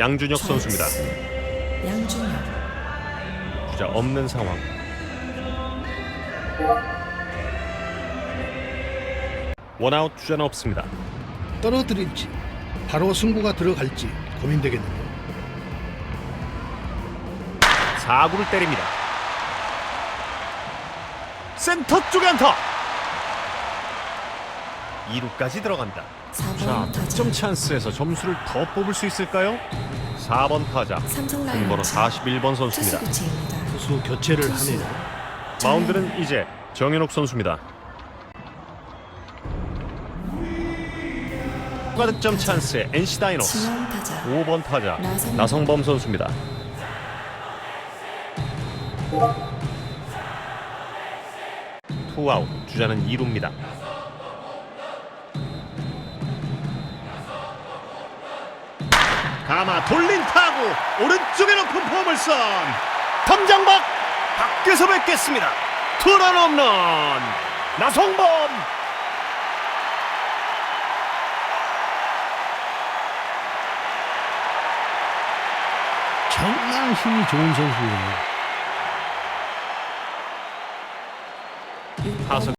양준혁 선수입니다. 양준혁 주자 없는 상황. 원아웃 주자는 없습니다. 떨어뜨릴지 바로 승부가 들어갈지 고민되겠는데요. 4구를 때립니다. 센터 쪽에 안타. 2루까지 들어간다. 자, 4번 득점 찬스에서 점수를 더 뽑을 수 있을까요? 4번 타자 등번호 라이온즈 41번 선수입니다. 투수 교체를. 하네요. 마운드는 이제 정현옥 선수입니다. 추가 득점 찬스에 NC 다이노스 진영 타자 5번 타자 나성범. 나성범 선수입니다. 투아웃 주자는 2루입니다. 가마 돌린 타구 오른쪽에 높은 포물선 덤장 밖 밖에서 뵙겠습니다. 투런 홈런 나성범 정말 힘이 좋은 선수예요. 타석